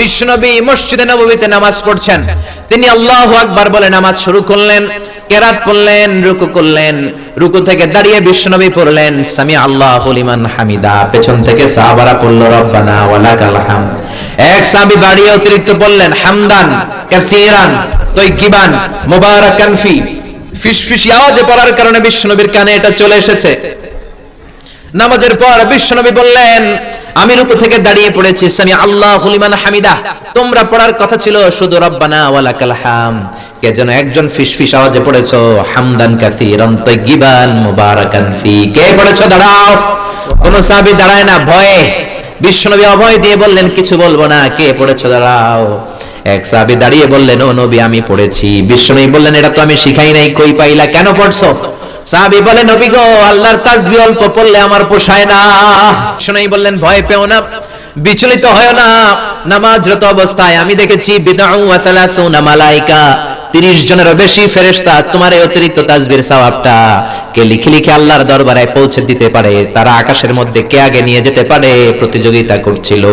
বিশ্বনবী মসজিদে নববীতে নামাজ পড়ছেন। তিনি আল্লাহু আকবার বলে নামাজ শুরু করলেন, কেরাত পড়লেন, রুকু করলেন, রুকু থেকে দাঁড়িয়ে বিশ্বনবী পড়লেন সামি আল্লাহু লিমান হামিদা, পেছন থেকে সাহাবারা পড়ল, রব্বানা ওয়ালাকাল হামদ। এক সাহাবী বাড়িয়ে অতিরিক্ত পড়লেন, হামদান, কাসীরান তৈকিবান মুবারাকান ফি। ফিসফিসি আওয়াজে পড়ার কারণে বিশ্বনবীর কানে এটা চলে এসেছে। নামাজের পর বিশ্বনবী বললেন, আমি রুকু থেকে দাঁড়িয়ে পড়েছি, সামি আল্লাহ হুলিমান হামিদা। তোমরা পড়ার কথা ছিল শুধু রব্বানা কে যেন একজন ফিসফিস আওয়াজে পড়েছো, হামদান মুবারাকান ফি। কে পড়েছো, দাঁড়াও। কোন দাঁড়ায় না, ভয়ে। বিশ্বনবী অভয় দিয়ে বললেন, কিছু বলব না, কে পড়েছো, দাঁড়াও। এক সাহাবী দাঁড়িয়ে বললেন, ও নবী, আমি পড়েছি। বিশ্বনবী বললেন, এটা তো আমি শিখাই নাই, কই পাইলা, কেন পড়ছো? সাহাবী বলে নবী গো, আল্লাহর তাসবিহ অল্প পড়লে আমার পোষায় না। শুনেই বললেন, ভয় পেও না, বিচলিত হয় না। নামাজরত অবস্থায় আমি দেখেছি, বিদআউ ওয়া সালাসুনা মালাইকা 30 জনেরও বেশি ফেরেশতা তোমার এই অতিরিক্ত তাসবির সওয়াবটা। কে লিখে লিখে আল্লাহর দরবারে পৌঁছে দিতে পারে, তারা আকাশের মধ্যে কে আগে নিয়ে যেতে পারে, প্রতিযোগিতা করছিল।